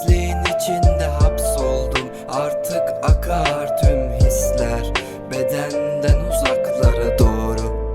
sensizliğin içinde hapsoldum Artık akar tüm hisler. Bedenden uzaklara doğru.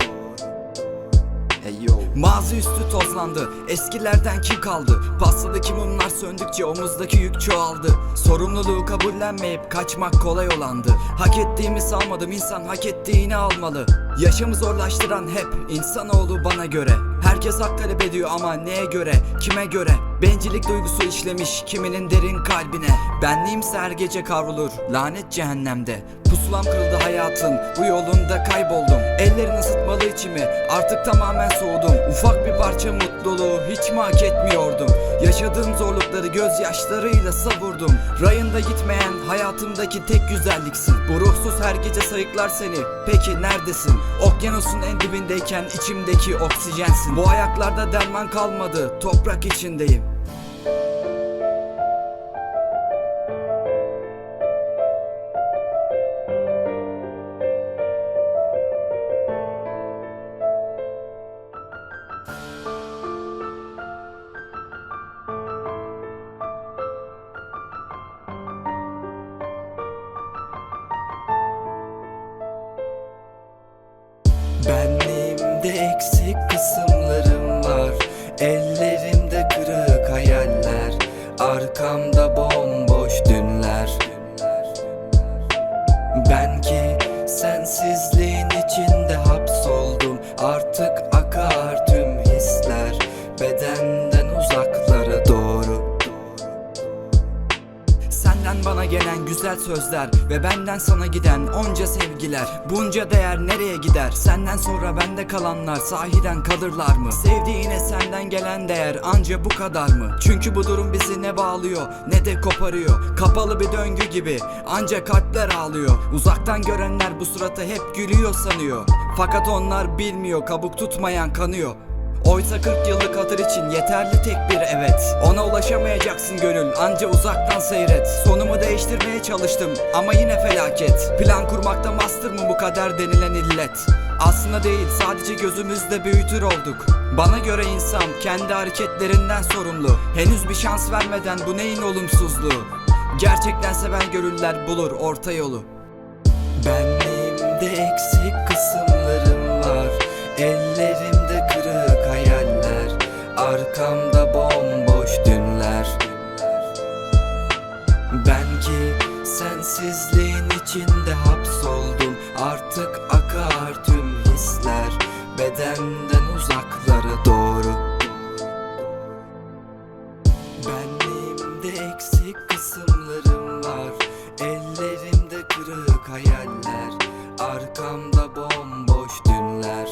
Hey yo. Mazi üstü tozlandı. Eskilerden kim kaldı? Passadaki mumlar söndükçe omuzdaki yük çoğaldı. Sorumluluğu kabullenmeyip kaçmak kolay olandı. Hak ettiğimi salmadım insan hak ettiğini almalı. Yaşamı zorlaştıran hep insanoğlu bana göre. Herkes hak talep ediyor ama neye göre? Kime göre Bencillik duygusu işlemiş kiminin derin kalbine. Benliğimse her gece kavrulur lanet cehennemde Pusulam kırıldı hayatın bu yolunda kayboldum. Ellerin ısıtmalı içimi. Artık tamamen soğudum. Ufak bir parça mutluluğu hiç mi hak etmiyordum? Yaşadığım zorlukları gözyaşlarıyla savurdum. Rayında gitmeyen hayatımdaki tek güzelliksin. Bu ruhsuz her gece sayıklar seni. Peki neredesin? Okyanusun en dibindeyken içimdeki oksijensin. Bu ayaklarda derman kalmadı. Toprak içindeyim eksik kısımlarım var. Ellerimde kırık hayaller Arkamda bomboş dünler. Ben ki sensizliğin içinde hapsoldum. Artık akar tüm hisler Bedenden bana gelen güzel sözler ve benden sana giden onca sevgiler Bunca değer nereye gider? Senden sonra bende kalanlar sahiden kalırlar mı? Sevdiğine senden gelen değer anca bu kadar mı? Çünkü bu durum bizi ne bağlıyor ne de koparıyor Kapalı bir döngü gibi ancak kalpler ağlıyor Uzaktan görenler bu suratı hep gülüyor sanıyor Fakat onlar bilmiyor kabuk tutmayan kanıyor Oysa 40 yıllık hatır için yeterli tek bir evet. Ona ulaşamayacaksın gönül anca uzaktan seyret. Sonumu değiştirmeye çalıştım ama yine felaket. Plan kurmakta master mı bu kader denilen illet? Aslında değil sadece gözümüzde büyütür olduk. Bana göre insan kendi hareketlerinden sorumlu. Henüz bir şans vermeden bu neyin olumsuzluğu? Gerçekten seven gönüller bulur orta yolu. Benliğimde eksik kısımlarım var. Hayaller Arkamda bomboş dünler. Ben ki sensizliğin içinde hapsoldum. Artık akar tüm hisler. Bedenden uzaklara doğru. Benliğimde eksik kısımlarım var. Ellerimde kırık hayaller. Arkamda bomboş dünler.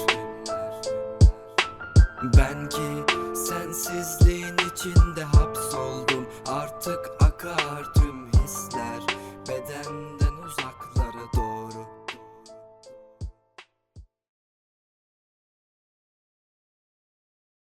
Ben ki sensizliğin içinde